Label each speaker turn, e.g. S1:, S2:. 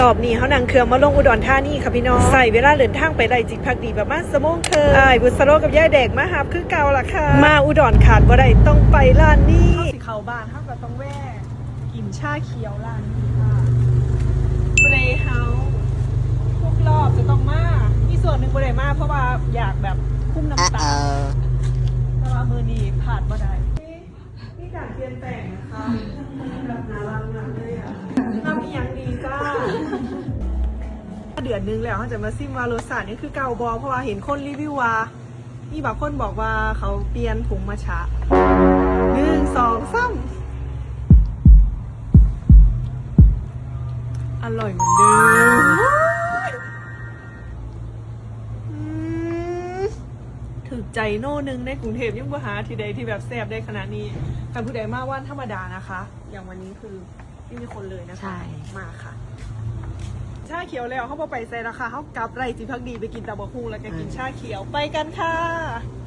S1: รอบนี้เขานั่งเครื่องมาลงอุดรธานีค่ะพี่น้อง ใส่เวลาเดินทางไปไร่จิกพักดีประมาณสมงเคิงอ้ายบุษโรกับย่าแดกมาฮับคือเก่าล่ะค่ะ มาอุดรขาดบ่ได้ต้องไปร้านนี้สิเข้าบ้านเขาก็ต้องแวะกินชาเขียวร้านนี้ค่ะเบรเฮาทุกรอบจะต้องมามีส่วนหนึ่งบ่ได้มาเพราะว่าอยากแบบคุ้มน้ำตาแต่ว่ามือนี้ผ่านมาได้นี่การเปลี่ยนแปลงนะคะแบบน่า เดือนนึงแล้วเขาจะมาซิมว่ารสชาตินี่คือเก่าบอเพราะว่าเห็นคนรีวิวว่ามีบางคนบอกว่าเขาเปลี่ยนผงมาชะหนึ่งสองสามอร่อยเหมือนเดิมอืมถึกใจโน่หนึงในกรุงเทพยังบ่หาที่ใดที่แบบแซ่บได้ขนาดนี้ทางผู้ใดมาวันธรรมดานะคะ อย่างวันนี้คือไม่มีคนเลยนะคะ
S2: ใช่
S1: มาค่ะ ชาเขียวแล้วเขาบอไปใส่ราคาเขากลับไรจิพักดีไปกินตะบะฮูแล้วก็กินชาเขียวไปกันค่ะ